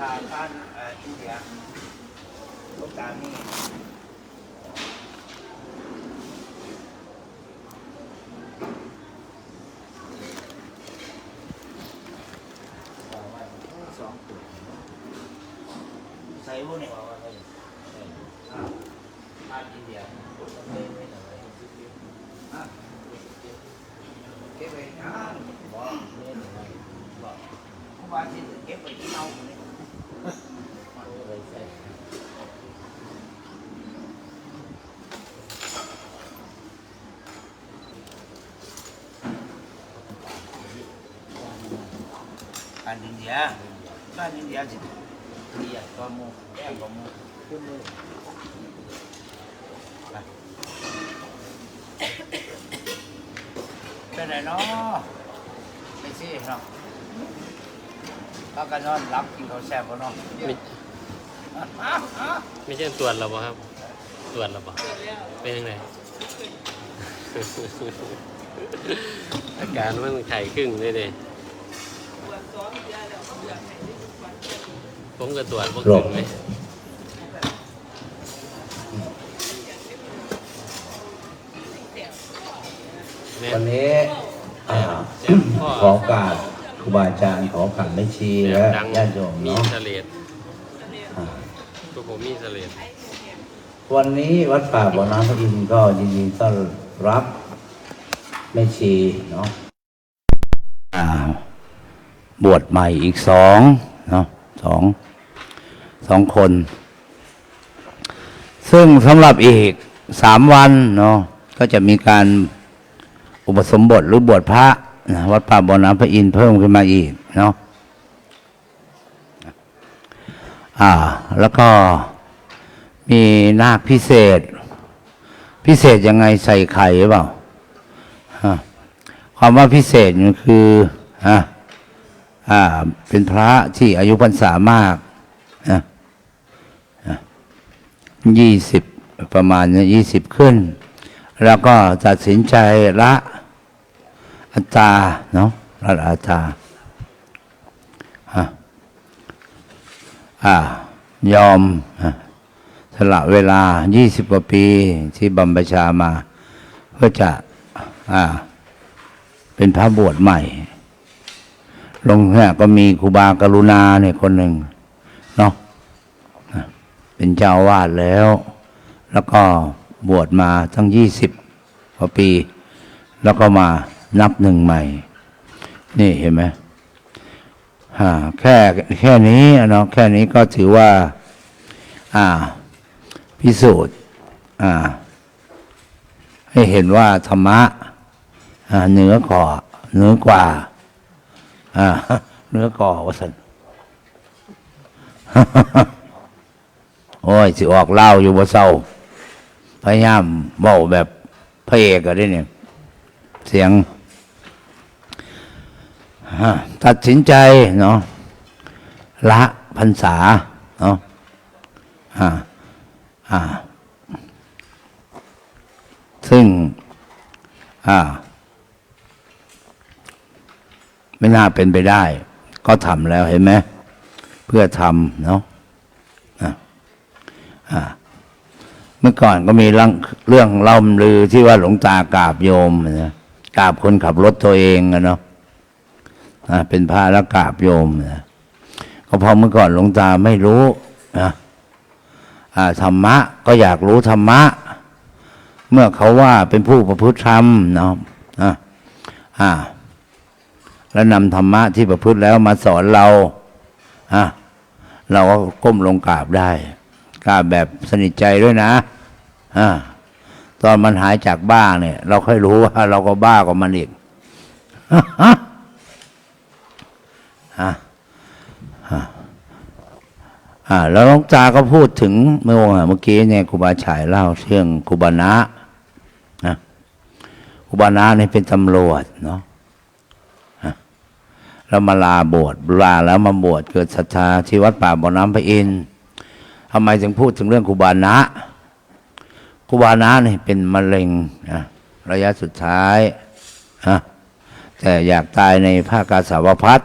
ทางบ้านเอ่อที่เหลือลูกตามนี่สองตัวใส่พวกเนี่ยอ่าบ้านอินเดียอะเก็บไว้นะบอกบอกผู้บ้านที่เก็บไว้ที่เน่าเนี่ย บ้านอินเดียบ้านอินเดียสิเดียก็มูแก้ก็มูไปเป็นไรเนาะไม่ใช่เนาะพักกันนอนรับกินข้าวแซ่บบ่เนาะไม่ไม่ใช่ตรวจเราบ่ครับ ตรวจเราบ่เป็นยังไงอาการมันไข่ครึ่งเลยเด้ ผมก็ตรวจพวกครึ่งเลยแม่วันนี้อ่าเจ็บพ่อขอโอกาสครูบาอาจารย์ขอโอกาสไม่ชีแบและบดังญาติโยมมีเนาะเสลดอ่าพวกผมมีเสลดวันนี้วัดป่าบ่อน้ำพระอินทร์ก็ยินดีต้อนรับแม่ชีเนาะอ่าบวชใหม่อีกสองเนาะสอง สองคน ซึ่งสำหรับอีกสามวันเนาะก็จะมีการอุปสมบทหรือบวชพระนะวัดป่าบ่อน้ำพระอินทร์เพิ่มขึ้นมาอีกเนาะอ่า แล้วก็มีนาคพิเศษ พิเศษยังไงใส่ไข่หรือเปล่าฮะความว่าพิเศษคือฮะอ่าเป็นพระที่อายุพรรษามากนะ ยี่สิบประมาณยี่สิบขึ้น แล้วก็ตัดสินใจละอัตราเนาะละอัตาฮะอ่ายอมสละเวลา20กว่าปีที่บำบัญชามา เพื่อจะอ่าเป็นพระบวชใหม่ ลงเนี่ยก็มีครูบากรุณาเนี่ยคนหนึ่ง เป็นเจ้าวาดแล้ว แล้วก็บวชมาตั้งยี่สิบกว่าปี แล้วก็มานับหนึ่งใหม่ นี่เห็นไหมอ่าแค่แค่นี้เนาะแค่นี้ก็ถือว่า อ่า พิสูจน์อ่า ให้เห็นว่าธรรมะอ่าเหนือกว่าเหนือกว่าอ่าเหนือกว่าวสัน โอ้ย สิออกเล่าอยู่บ่เศร้า พยายามเบาแบบพระเอกอะได้เนี่ย เสียง ตัดสินใจเนาะละพรรษาเนาะอ่าอ่า ซึ่ง อ่า ไม่น่าเป็นไปได้ ก็ทำแล้วเห็นไหม เพื่อทำเนาะ เมื่อก่อนก็มีเรื่องเรื่องเล่าลือที่ว่าหลวงตากราบโยมนะกราบคนขับรถตัวเองอะเนาะเป็นพระแล้วกราบโยมนะก็เพราะเมื่อก่อนหลวงตาไม่รู้นะธรรมะก็อยากรู้ธรรมะ เมื่อเขาว่าเป็นผู้ประพฤติธรรมเนาะอ่าแล้วนำธรรมะที่ประพฤติแล้วมาสอนเราอะเราก็ก้มลงกราบได้ กราแบบสนิทใจด้วยนะอ่าตอนมันหายจากบ้าเนี่ย เราค่อยรู้ว่าเราก็บ้ากว่ามันอีกฮะฮะอ่าแล้วหลวงตาก็พูดถึงเมื่อวานเมื่อกี้เนี่ยครูบาฉายเล่าเรื่องครูบานะนะครูบานะเนี่ยเป็นตำรวจเนาะแล้วมาลาบวชลาแล้วมาบวชเกิดศรัทธาที่วัดป่าบ่อน้ำพระอินทร์ ทำไมถึงพูดถึงเรื่องครูบานะครูบานะนี่เป็นมะเร็งนะระยะสุดท้ายนะแต่อยากตายในภาคกาสาวพัฒ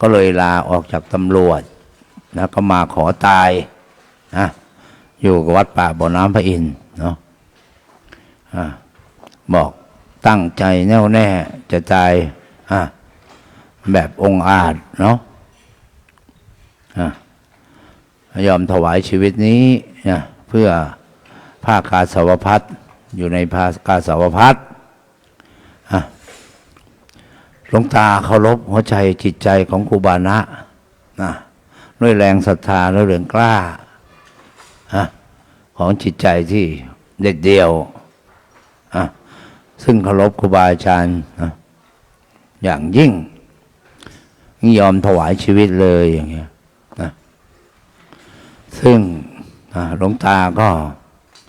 ก็เลยลาออกจากตำรวจแล้วก็มาขอตายนะอยู่กับวัดป่าบ่อน้ำพระอินทร์เนาะบอกตั้งใจแน่วแน่จะตายแบบองอาจเนาะ ยอมถวายชีวิตนี้นะเพื่อภาคกาสาวพัฒอยู่ในภาคกาสาวพัฒอะหลวงตาเคารพหัวใจจิตใจของครูบานะนะด้วยแรงศรัทธาและแรงกล้าอะของจิตใจที่เด็ดเดี่ยวอะซึ่งเคารพครูบาอาจารย์อย่างยิ่งยอมถวายชีวิตเลยอย่างเงี้ย ซึ่งหลวงตาก็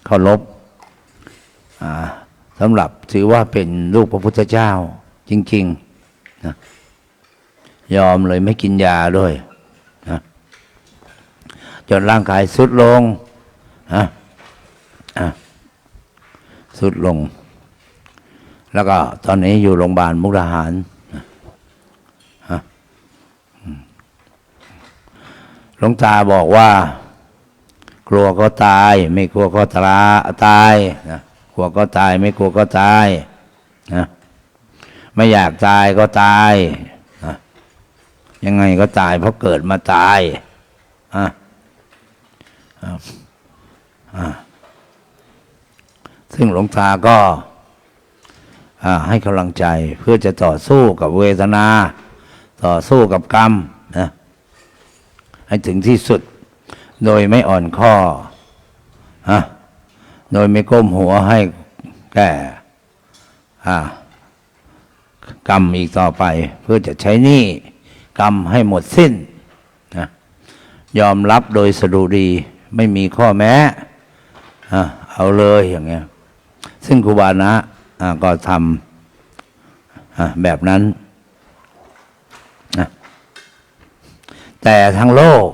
เคารพสำหรับถือว่าเป็นลูกพระพุทธเจ้าจริงๆนะยอมเลยไม่กินยาด้วยนะจนร่างกายสุดลงนะอะสุดลง แล้วก็ตอนนี้อยู่โรงพยาบาลมุกดาหารหลวงตาบอกว่า กลัวก็ตาย ไม่กลัวก็ตาตายนะกลัวก็ตาย ไม่กลัวก็ตายนะไม่อยากตายก็ตายนะยังไงก็ตาย เพราะเกิดมาตายอะอะอะซึ่งหลวงตาก็อ่าให้กำลังใจเพื่อจะต่อสู้กับเวทนา ต่อสู้กับกรรมนะให้ถึงที่สุด โดยไม่อ่อนข้อฮะโดยไม่ก้มหัวให้แก่กรรมอีกต่อไป เพื่อจะใช้หนี้กรรมให้หมดสิ้นนะยอมรับโดยสะดุดีไม่มีข้อแม้อะเอาเลยอย่างเงี้ย ซึ่งครูบานะอะก็ทำอะแบบนั้น แต่ทั้งโลก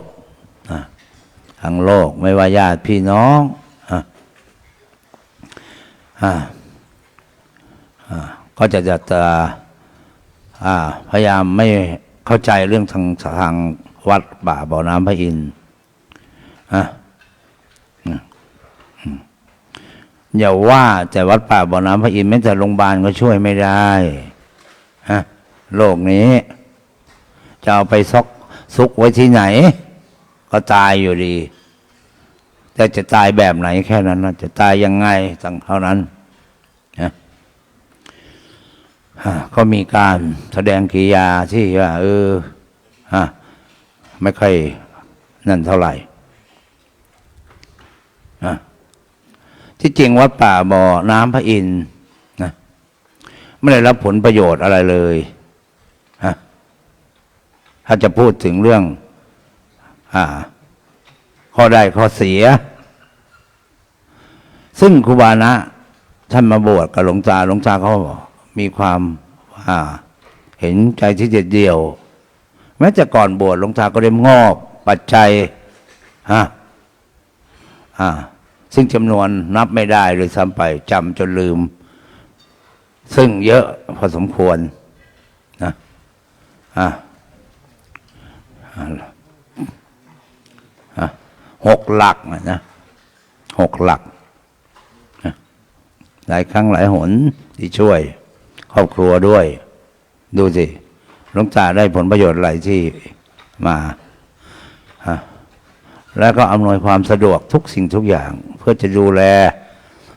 ทั้งโลกไม่ว่าญาติพี่น้องออก็จะจะจะพยายามไม่เข้าใจเรื่องทางทางวัดป่าบ่อน้ำพระอินทร์อย่าว่าแต่วัดป่าบ่อน้ำพระอินทร์แม้แต่โรงพยาบาลก็ช่วยไม่ได้โลกนี้ จะเอาไปซอกซุกไว้ที่ไหน ก็ตายอยู่ดี แต่จะตายแบบไหนแค่นั้นนะจะตายยังไงตั้งเท่านั้นนะก็มีการแสดงกิยาที่ว่าเออฮะไม่ค่อยนั่นเท่าไหร่นะที่จริงวัดป่าบ่อน้ำพระอินทร์นะไม่ได้รับผลประโยชน์อะไรเลยฮะถ้าจะพูดถึงเรื่อง ข้อได้ข้อเสีย ซึ่งครูบานะท่านมาบวชกับหลวงตาหลวงตาเขามีความเห็นใจที่เด็ดเดี่ยว แม้แต่ก่อนบวชหลวงตาก็ได้งอบปัจจัยฮะอ่าซึ่งจำนวนนับไม่ได้เลยซ้ำไปจำจนลืม ซึ่งเยอะพอสมควรนะอ่าอะ หกหลักนะหกหลักนะหลายครั้งหลายหนที่ช่วย ครอบครัวด้วย ดูสิหลวงตาได้ผลประโยชน์อะไรที่มาฮะแล้วก็อำนวยความสะดวกทุกสิ่งทุกอย่าง เพื่อจะดูแล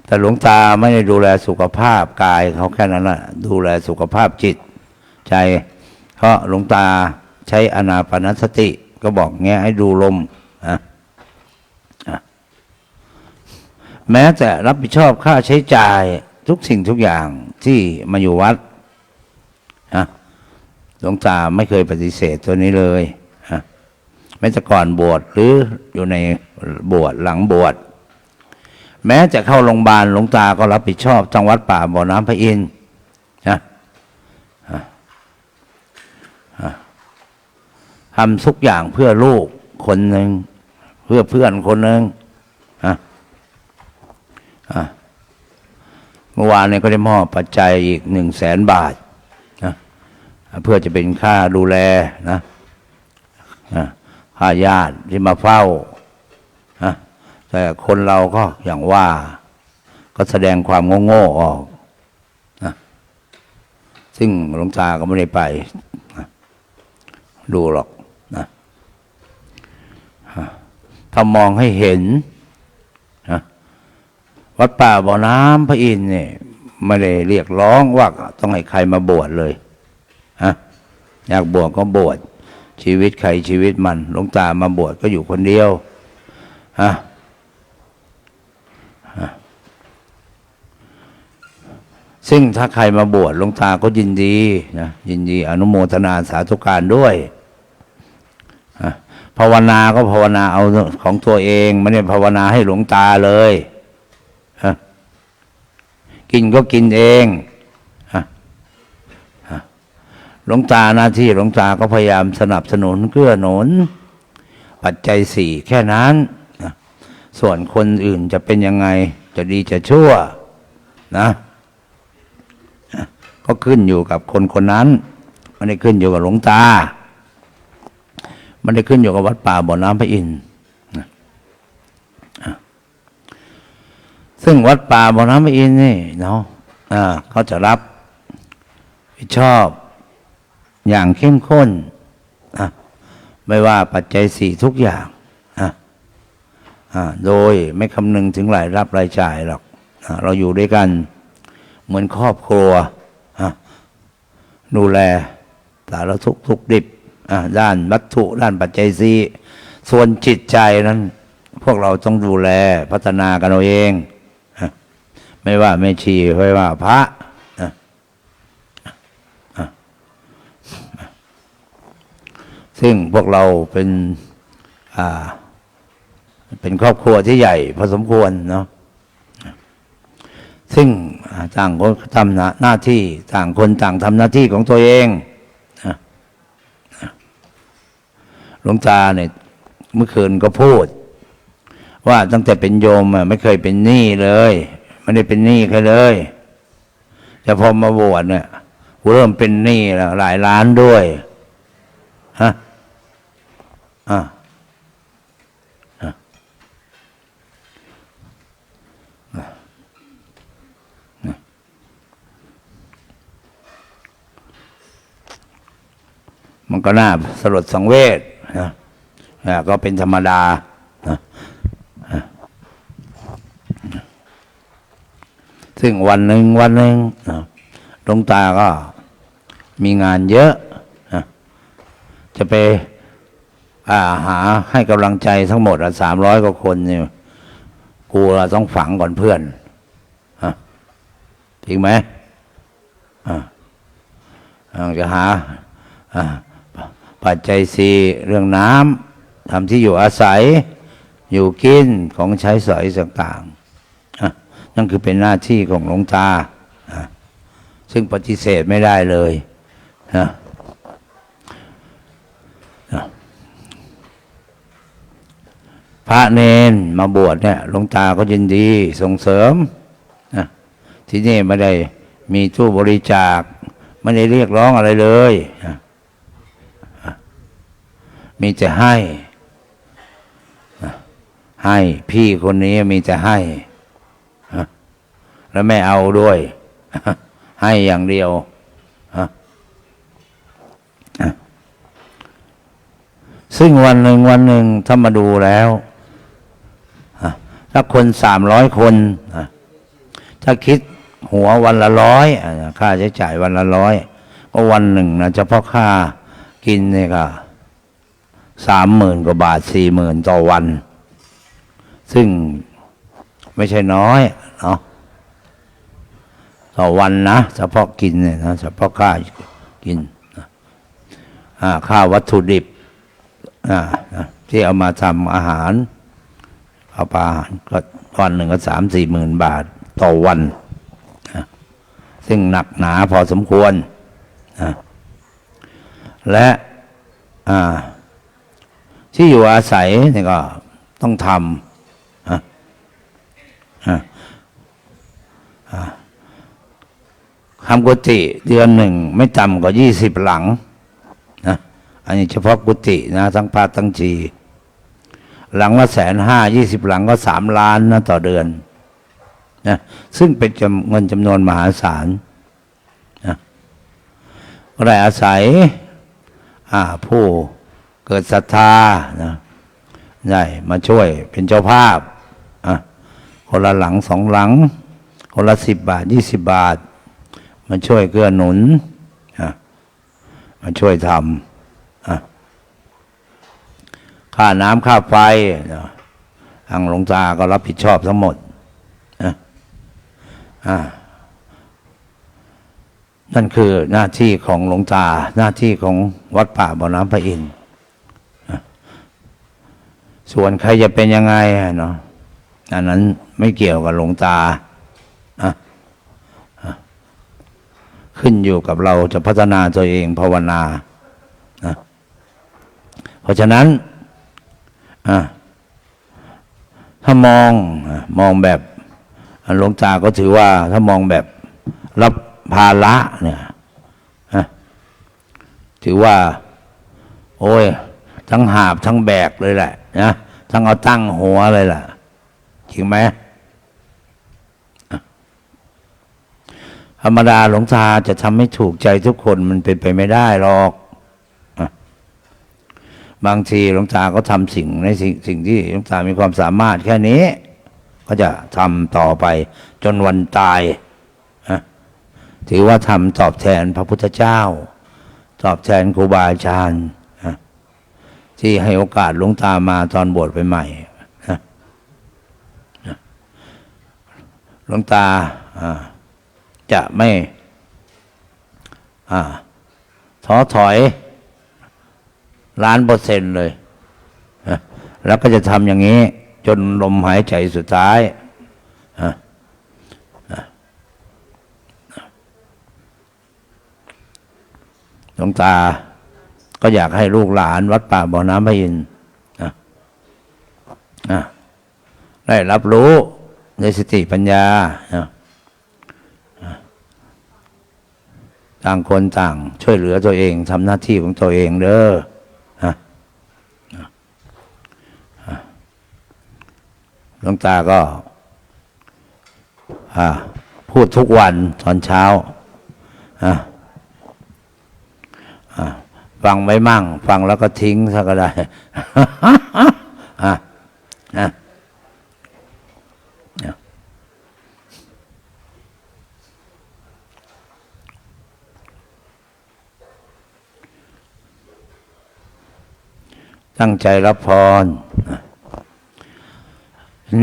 แต่หลวงตาไม่ได้ดูแลสุขภาพกายเขาแค่นั้นแหละดูแลสุขภาพจิต ใจเพราะหลวงตาใช้อนาปานสติก็บอกแง่ให้ดูลมนะอะ แม้แต่รับผิดชอบค่าใช้จ่ายทุกสิ่งทุกอย่างที่มาอยู่วัดนะหลวงตาไม่เคยปฏิเสธตัวนี้เลยนะแม้แต่ก่อนบวชหรืออยู่ในบวชหลังบวชแม้จะเข้าโรงพยาบาลหลวงตาก็รับผิดชอบจังวัดป่าบ่อน้ำพระอินทร์นะทำทุกอย่างเพื่อลูกคนหนึ่งเพื่อเพื่อนคนหนึ่ง เมื่อวานเนี้ก็ได้มอบปัจจัยอีกหนึ่งแสนบาทนะเพื่อจะเป็นค่าดูแลนะค่าพาญาติที่มาเฝ้าฮะแต่คนเราก็อย่างว่า ก็แสดงความโง่ๆออกนะซึ่งหลวงตาก็ไม่ได้ไปนะดูหรอกนะถ้ามองให้เห็น วัดป่าบ่อน้ำพระอินทร์เนี่ยไม่ได้เรียกร้องว่าต้องให้ใครมาบวชเลยฮะอยากบวชก็บวชชีวิตใครชีวิตมันหลวงตามาบวชก็อยู่คนเดียวฮะซึ่งถ้าใครมาบวชหลวงตาก็ยินดีนะยินดีอนุโมทนาสาธุการด้วยอะภาวนาก็ภาวนาเอาของตัวเองไม่ได้ภาวนาให้หลวงตาเลย กินก็กินเองหลวงตาหน้าที่หลวงตาก็พยายามสนับสนุนเกื้อหนุน ปัจจัยสี่แค่นั้นส่วนคนอื่นจะเป็นยังไง จะดีจะชั่วนะก็ขึ้นอยู่กับคนคนนั้นไม่ได้ขึ้นอยู่กับหลวงตาไม่ได้ขึ้นอยู่กับวัดป่าบ่อน้ำพระอินทร์นะอะ ซึ่งวัดป่าบ่อน้ำอินนี่เนาะอ่าเขาจะรับผิดชอบอย่างเข้มข้นอะไม่ว่าปัจจัยสี่ทุกอย่างอะอ่าโดยไม่คำนึงถึงรายรับรายจ่ายหรอกอะเราอยู่ด้วยกันเหมือนครอบครัวอะดูแลสารทุกทุกดิบอะด้านวัตถุด้านปัจจัยสี่ส่วนจิตใจนั้น พวกเราต้องดูแลพัฒนากันเอาเอง ไม่ว่าไม่ชีไม่ว่าพระอะซึ่งพวกเราเป็นเป็นครอบครัวที่ใหญ่พอสมควรเนาะซึ่งต่างคนทำหน้านาที่ต่างคนต่างทำหน้าที่ของตัวเองหลวงตาเนี่ยเมื่อคืนก็พูด ว่าตั้งแต่เป็นโยมไม่เคยเป็นหนี้เลย ไม่ได้เป็นหนี้ใครเลย แต่พอมาบวชเนี่ยเริ่มเป็นหนี้แล้วหลายล้านด้วยฮะอ่ามันก็น่าสลดสังเวชนะก็เป็นธรรมดานะนะ ซึ่งวันหนึ่งวันหนึ่งหลวงตาก็มีงานเยอะจะไปาหาให้กำลังใจทั้งหมดสามร้อยกว่าคนเนี่ยกลัวต้องฝังก่อนเพื่อนจริงไหมจะหาปัจจัยสี่เรื่องน้ำทำที่อยู่อาศัย อยู่กินของใช้สอยต่างๆ นั่นคือเป็นหน้าที่ของหลวงตา ซึ่งปฏิเสธไม่ได้เลยนะพระเนนมาบวชเนี่ยหลวงตาก็ยินดีส่งเสริมนะที่นี่ไม่ได้มีตู้บริจาค ไม่ได้เรียกร้องอะไรเลยนะมีแต่ให้นะให้พี่คนนี้มีแต่ให้ แล้วไม่เอาด้วย ให้อย่างเดียวซึ่งวันหนึ่งวันหนึ่งถ้ามาดูแล้วถ้าคนสามร้อยคนอะถ้าคิดหัววันละร้อยค่าใช้จ่ายวันละร้อยก็วันหนึ่งนะเฉพาะค่ากินเนี่ยก็สามหมื่นกว่าบาทสี่หมื่นต่อวัน ซึ่งไม่ใช่น้อยเนาะ ต่อวันนะเฉพาะกินเนี่ยนะเฉพาะค่ากินค่าวัตถุดิบที่เอามาทำอาหารเอาปลาอาหารก็วันหนึ่งก็สามสี่หมื่นบาทต่อวัน ซึ่งหนักหนาพอสมควร และที่อยู่อาศัยนี่ก็ต้องทำอะอะอะทำกุฏิเดือนหนึ่งไม่ต่ำกว่ายี่สิบหลังนะอันนี้เฉพาะกุฏินะทั้งพระทั้งจี หลังละแสนห้ายี่สิบหลังก็สามล้านนะต่อเดือนนะซึ่งเป็นเงินจำนวนมหาศาลนะก็ได้อาศัยอ่าผู้เกิดศรัทธานะได้มาช่วยเป็นเจ้าภาพอะคนละหลังสองหลัง คนละสิบบาทยี่สิบบาท มาช่วยเกื้อหนุนอะมาช่วยทำค่าน้ำค่าไฟทางหลวงตาก็รับผิดชอบทั้งหมดนั่นคือหน้าที่ของหลวงตา หน้าที่ของวัดป่าบ่อน้ำพระอินทร์ส่วนใครจะเป็นยังไงเนาะอันนั้นไม่เกี่ยวกับหลวงตา ขึ้นอยู่กับเราจะพัฒนาตัวเองภาวนานะเพราะฉะนั้นถ้ามองมองแบบหลวงตาก็ถือว่า ถ้ามองแบบรับภาระเนี่ยถือว่า โอ้ย ทั้งหาบทั้งแบกเลยแหละนะทั้งเอาตั้งหัวเลยแหละจริงไหม ธรรมดาหลวงตาจะทำให้ถูกใจทุกคนมันเป็นไปไม่ได้หรอก บางทีหลวงตาก็ทำสิ่งในสิ่งสิ่งที่หลวงตามีความสามารถแค่นี้ ก็จะทำต่อไปจนวันตาย ถือว่าทำตอบแทนพระพุทธเจ้า ตอบแทนครูบาอาจารย์ที่ให้โอกาสหลวงตามาตอนบวชใหม่หลวงตาอ่า จะไม่ท้อถอยล้านเปอร์เซ็นต์เลย แล้วก็จะทำอย่างนี้ จนลมหายใจสุดท้ายหลวงตาก็อยากให้ลูกหลานวัดป่าบ่อน้ำพระอินทร์ได้รับรู้ในสติปัญญาอะ ต่างคนต่าง ช่วยเหลือตัวเองทำหน้าที่ของตัวเองเด้อฮะหลวงตาก็พูดทุกวันตอนเช้าอะฟังไว้มั่ง ฟังแล้วก็ทิ้งซะก็ได้ อะอะเนี่ย ตั้งใจรับพร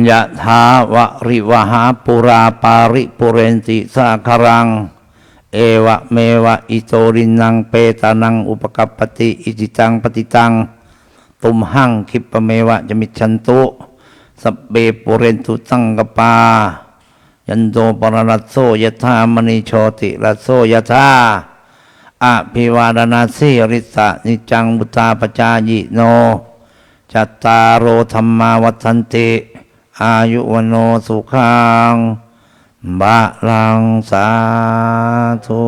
ยะถาวะริวหาปุราปาริปุเรนติสาครัง เอวะเมวะอิโตรินังเปตานัง อุปกัปปติอิจิตังปฏิตัง ตุมหังคิปะเมวะจมิชันตุสเบปุเรนตุสังกปา ยันโตปรนัสโซยะธามณีโชติรัโซยะธา อภิวาดนาสีริสะนิจังบุตาปจายิโน จัตตารโอธรรมาวัฏันติ อายุวโนสุขังบะลังสาธุ